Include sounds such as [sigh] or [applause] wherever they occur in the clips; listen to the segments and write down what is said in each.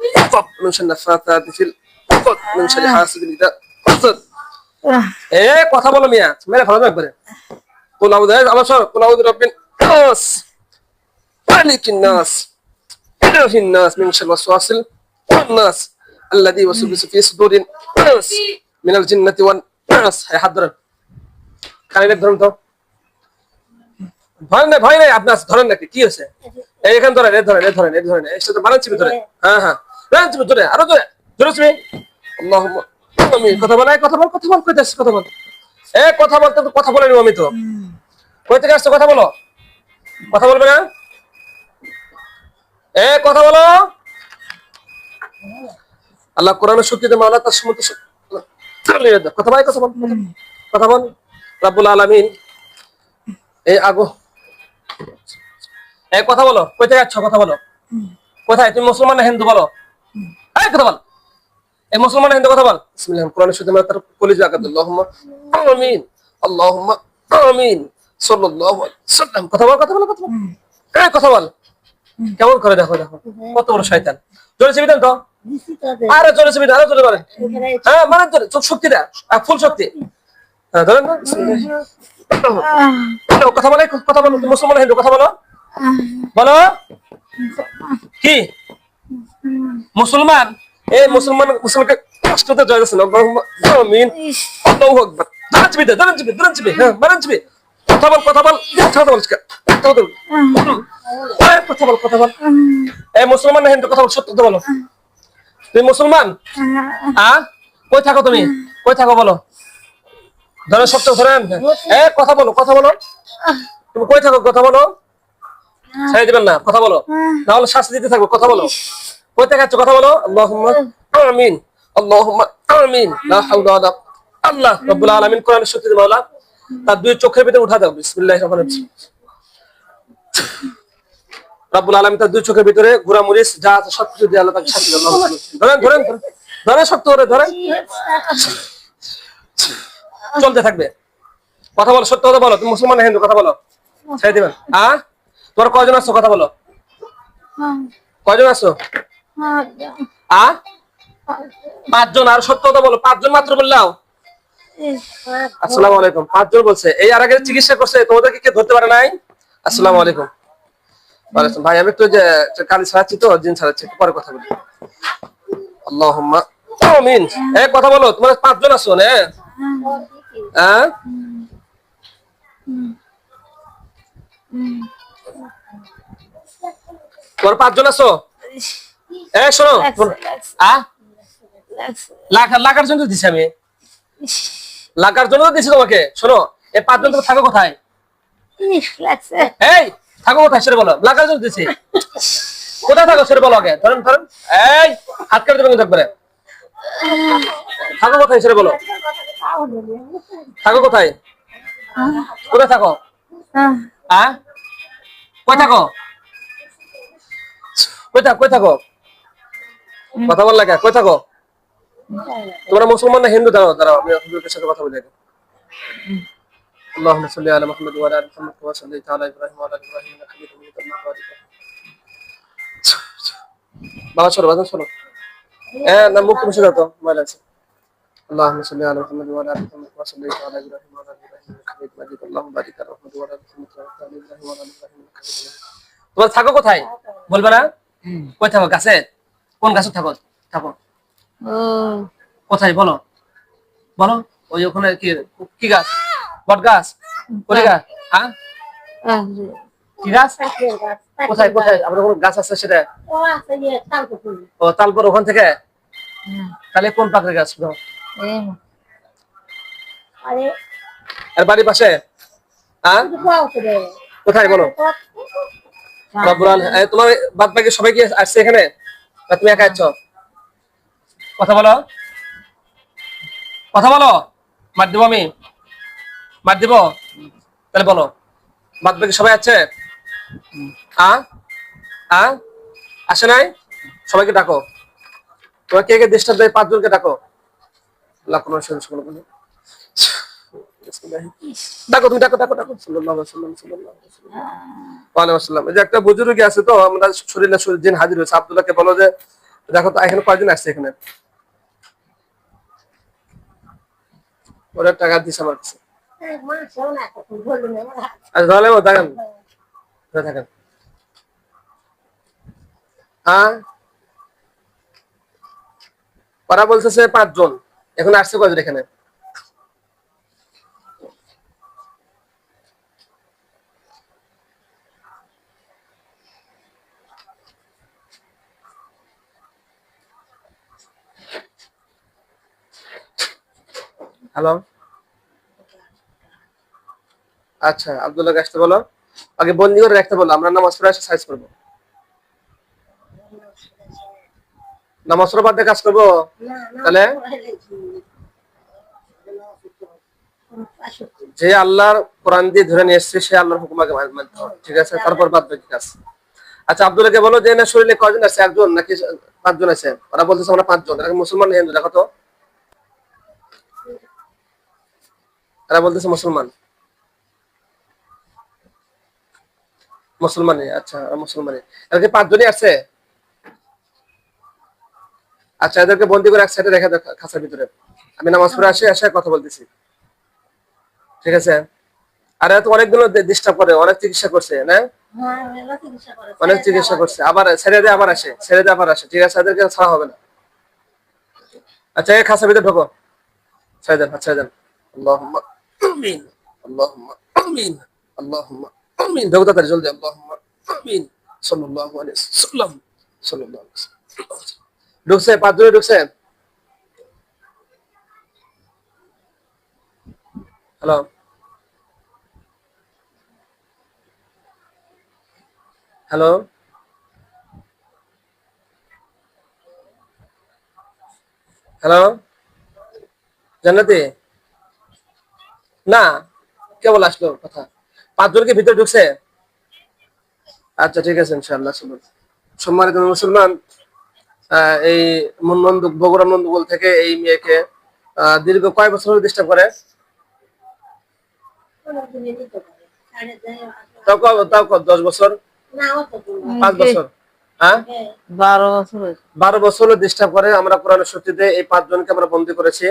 من شر غاسق إذا وقب من شر النفاثات في العقد من شر حاسد إذا حسد এ কথা বলো মিয়া মেরে ফেলাবে একবারে কুল আউযু আমার সর কুল আউযু রাব্বিন নাস মালিকিন নাস ইলাহিন নাস মিন শাররি ওয়াসওয়াসিল الناس الذي يوسوس في صدور الناس من الجنة والناس هي حضر কানে ধরুন তো ভয় নাই ভয় নাই আপনার ধরেন নাকি কি হয়েছে এই এখানে ধরেন এই ধরেন এই ধরেন এই ধরেন এর সাথে বানাচ্ছি ধরে হ্যাঁ হ্যাঁ আরও তুমি। আমি কথা বল কথা বল কথা বল কই যাচ্ছিস কথা বল। এ কথা বলতে তো কথা বলে আমি তো। কই থেকে আসছো কথা বলো। কথা বলবে না? এ কথা বলো। আল্লাহ কোরআনের শক্তিতে মাওলা তার কথা বল কথা বল কথা বল। রাব্বুল আলামিন। এই আগো। এই কথা বলো। কই থেকে কথা বলো। কোথায়? তুমি মুসলমান না হিন্দু বলো। কথা বল। মুসলমান হিন্দু কথা তার কথা কথা বল কথা বল। কেমন করে দেখো দেখো। কত বড় শয়তান। জোরে তো। আরে জোরে চেপে দেন, আরও হ্যাঁ জোরে, চোখ শক্তিটা আর ফুল শক্তি। হ্যাঁ ধরেন কথা বলে, কথা বলো মুসলমান হিন্দু কথা বলো। বলো। কি? মুসলমান? এই মুসলমান মুসলমানকে কষ্টতে জয় দিয়েছেন আমিন। আল্লাহু আকবার। হ্যাঁ কথা বল কথা বল কথা বল কথা বল। কথা বল কথা বল। এই মুসলমান না হিন্দু কথা বল সত্য কথা বলো। তুমি মুসলমান? আ কই থাকো তুমি? কই থাকো বলো? ধরেন সত্য ধরেন। এ কথা বলো কথা বলো। তুমি কই থাকো কথা বলো? ছেড়ে দিবেন না কথা বলো। নাহলে শাস্তি দিতে থাকব কথা বলো। থেকে আছো কথা বলো। আল্লাহুম্মা আমিন। আল্লাহুম্মা আমিন। লা হাওলা ওয়ালা আল্লাহ রাব্বুল আলামিন কোরআনের শক্তিতে মাওলা তার দুই চোখের ভিতরে উঠা দাও। বিসমিল্লাহির রহমানির রহিম। রাব্বুল আলামিন তার দুই চোখের ভিতরে গুড়া মরিচ যা আছে সবকিছু দিয়ে আল্লাহ তাকে শাস্তি দেন ধরেন ধরেন ধরেন। ধরেন শক্ত করে ধরেন। চলতে থাকবে। কথা বলো সত্য কথা বলো। তুমি মুসলমান হিন্দু কথা বলো। ছেড়ে দিবেন। হ্যাঁ তোমার কয়জন আসছো কথা বলো। কয়জন আসছো আ? পাঁচজন, আর সত্য কথা বলো, পাঁচজন মাত্র বললাও আসসালামু আলাইকুম পাঁচজন বলছে, এই আর আগে চিকিৎসা করছে, তোমাদেরকে কে ধরতে পারে নাই? আসসালামু আলাইকুম ওয়ালাইকুম। ভাই, আমি একটু যে কালি ছাড়াচ্ছি তো, জিন ছাড়াচ্ছি, একটু পরে কথা বলি। আল্লাহুম্মা। আমিন। এই কথা বলো, তোমরা পাঁচজন আছো, না? হ্যাঁ তোমার পাঁচজন আছো? এ শোনো আ? লাখ লাখার জন্য দিছি আমি। লাখার জন্য তো দিছি তোমাকে। শোনো এই পাঁচজন তুমি থাকো কোথায়? এই থাকো কোথায় সেটা বলো। লাখার জন্য দিছি। কোথায় থাকো সেটা বলো আগে? ধরেন ধরেন। এই হাত কেটে দেবেন থাকবে থাকো কোথায় সেটা বলো। থাকো কোথায়? কোথায় থাকো? হ্যাঁ কই থাকো? কই থাকো কই থাকো? কথা বল লাগে কই থাকো তোমরা মুসলমান না হিন্দু দাঁড়াও দাঁড়াও আমি হুজুরের সাথে কথা বলি আগে اللهم صل على محمد وعلى ال محمد كما صليت على ابراهيم وعلى ال ابراهيم انك حميد مجيد اللهم بارك على- বাবা চলো বাজান চলো হ্যাঁ না মুখ মুছে দাও তো ময়লা আছে اللهم صل على محمد وعلى ال محمد كما صليت على ابراهيم وعلى ال ابراهيم انك حميد مجيد اللهم بارك على محمد وعلى ال محمد كما باركت على ابراهيم وعلى ال ابراهيم انك حميد مجيد তোমার থাকো কোথায় বলবে না কই থাকো গাছে কোন গাছে থাকো? থাকো। কোথায়? বলো। বলো। ওই ওখানে কি কি গাছ? বট গাছ? কোটি গাছ? হ্যাঁ? কি গাছ? কোথায় কোথায়? আপনার কোন গাছ আছে সেটা? ও ওখান থেকে? তাহলে কোন পাখের গাছ? আর বাড়ির পাশে? হ্যাঁ? কোথায় বলো? তোমার বাদ বাকি সবাই কি আসছে এখানে? না তুমি একা আছো? কথা বলো। কথা বলো। মার দিব আমি? মার দিব? তাহলে বলো। বাদ বাকি সবাই আছে? আ? আ? আসে নাই? সবাইকে ডাকো। তোমার কে কে ডিস্টার্ব দেয়? পাঁচজনকে ডাকো। আল্লাহ কোনো বলো একটা বুজুর্গি আছে তো, আমরা হাজির হয়েছে, আব্দুল্লাহকে বলো যে, দেখো তো, এখানে আসছে এখানে? ওরা টাকা দিছে আমার কাছে। আচ্ছা হ্যাঁ? ওরা বলতেছে পাঁচজন। এখন আসছে কয়জন এখানে? হ্যালো আচ্ছা আব্দুল্লাহ আসতে বলো। আগে বন্দি করে রাখতে বলো, আমরা নামাজ পড়ে এসে সাইজ করব। নামাজ পড়ে বাদ কাজ করব? তাহলে? যে আল্লাহর কোরআন দিয়ে ধরে নিয়ে এসছে, সে আল্লাহর হুকুমাকে মানতে হবে। ঠিক আছে? তারপর বাদ বাকি কাজ। আচ্ছা আব্দুল্লাহকে বলো যে না শরীরে কয়জন আছে? একজন নাকি পাঁচজন আছে? ওরা বলতেছে আমরা পাঁচজন। মুসলমান হিন্দু? দেখো তো। এরা বলতেছে মুসলমান। মুসলমানই আচ্ছা ওরা মুসলমানই। এরা কি পাঁচজনই আছে আচ্ছা এদেরকে বন্দি করে এক সাইডে রেখে দাও খাঁচার ভিতরে। আমি নামাজ পড়ে আসি আসে কথা বলতেছি। ঠিক আছে? আর এরা তো অনেকগুলো ডিস্টার্ব করে অনেক চিকিৎসা করছে না? অনেক চিকিৎসা করছে। আবার ছেড়ে দিয়ে আবার আসে ছেড়ে দিয়ে আবার আসে। ঠিক আছে এদেরকে ছাড়া হবে না। আচ্ছা এই খাঁচার ভিতরে ঢোকো। ছেড়ে দেন ছেড়ে দেন। আল্লাহুম্মা আমিন আল্লাহুম্মা আমিন আল্লাহুম্মা আমিন ঢোকো তাড়াতাড়ি জলদি আল্লাহুম্মা আমিন সাল্লাল্লাহু আলাইহি সাল্লাম সাল্লাল্লাহু আলাইহি সাল্লাম ঢুকছে পাঁচ জনে ঢুকছে হ্যালো হ্যালো হ্যালো জান্নাতি না কেবল আসলো কথা। পাঁচজন কি ভিতরে ঢুকছে? আচ্ছা ঠিক আছে ইনশাআল্লাহ শুনুন। সম্মানিত মুসলমান এই নন্দ বগুড়া নন্দগোল থেকে এই মেয়েকে দীর্ঘ কয় বছর ডিস্টার্ব করে? তাও দশ বছর? পাঁচ বছর হ্যাঁ? বারো বছর হয়েছে। বারো বছর ডিস্টার্ব করে। আমরা কোরআনের সত্যিতে এই পাঁচজনকে আমরা বন্দী করেছি।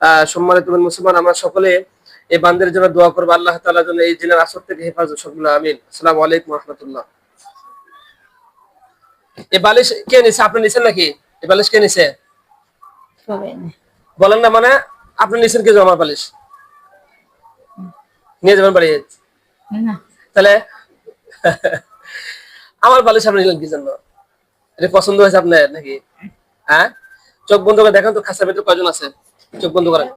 আহ, সম্মানিত মুসলমান আমরা সকলে এই বান্দের জন্য দোয়া করব আল্লাহ তাআলার জন্য এই জিনের আসর থেকে হেফাজত সকলে আমিন। আসসালামু আলাইকুম রহমতুল্লাহ। এই বালিশ কে নিছে? আপনি নিছেন নাকি? এই বালিশ কে নিছে? বলেন না মানে আপনি নিছেন কে আমার বালিশ? নিয়ে যাবেন বাড়ি? তাহলে [laughs] আমার বালিশ আপনি নিলেন কি জন্য এটা পছন্দ হয়েছে আপনার নাকি? হ্যাঁ? চোখ বন্ধ করে দেখেন তো খাঁচার ভিতরে কয়জন আছে? চোখ বন্ধ করেন।